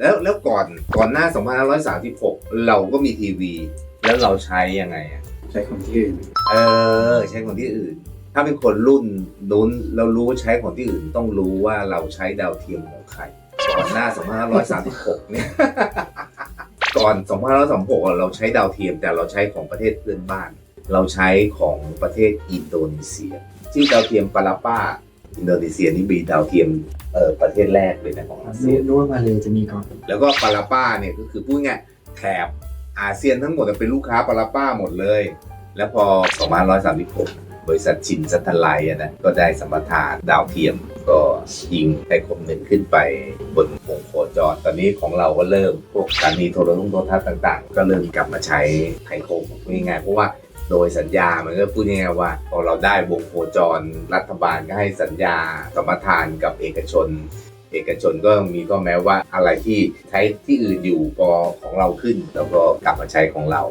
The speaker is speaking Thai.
แล้วแล้วก่อนก่อนหน้า 2536 เราก็มีทีวี แล้วเราใช้ยังไงอะใช้ของที่อื่นเออ ใช้ของที่อื่น ถ้าเป็นคนรุ่นนู้นเรารู้ใช้ของที่อื่นต้องรู้ว่าเราใช้ดาวเทียมของใครก่อนหน้า 2536 เนี่ย ก่อน 2536อะเราใช้ดาวเทียมแต่เราใช้ของประเทศเพื่อนบ้าน เราใช้ของประเทศอินโดนีเซียชื่อดาวเทียมปาลาป้า อินโดนีเซียนี่มีดาวเทียมเออประเทศแรกเลยนะของอาเซียนรู้ว่ามาเลยจะมีก่อน แล้วก็ปาลาป้าเนี่ยก็คือพูดง่ายๆแถบอาเซียนทั้งหมดเป็นลูกค้าปาลาป้าหมดเลย แล้วพอ2536 บริษัทชินซัตไลท์อะนะก็ได้สัมปทานดาวเทียมก็ยิงไทคมหนึ่งขึ้นไปบนวงโคจร ตอนนี้ของเราก็เริ่มพวกสถานีโทรทัศน์โทรทัศน์ต่าง ๆ ก็เริ่มกลับมาใช้ไทโคมพูดง่ายๆเพราะว่า โดยสัญญา มันก็พูดง่ายๆว่า พอเราได้วงโคจรรัฐบาลก็ให้สัญญาสัมปทานกับเอกชน เอกชนก็มีก็แม้ว่าอะไรที่ใช้ที่อื่นอยู่พอของเราขึ้น แล้วก็กลับมาใช้ของเรา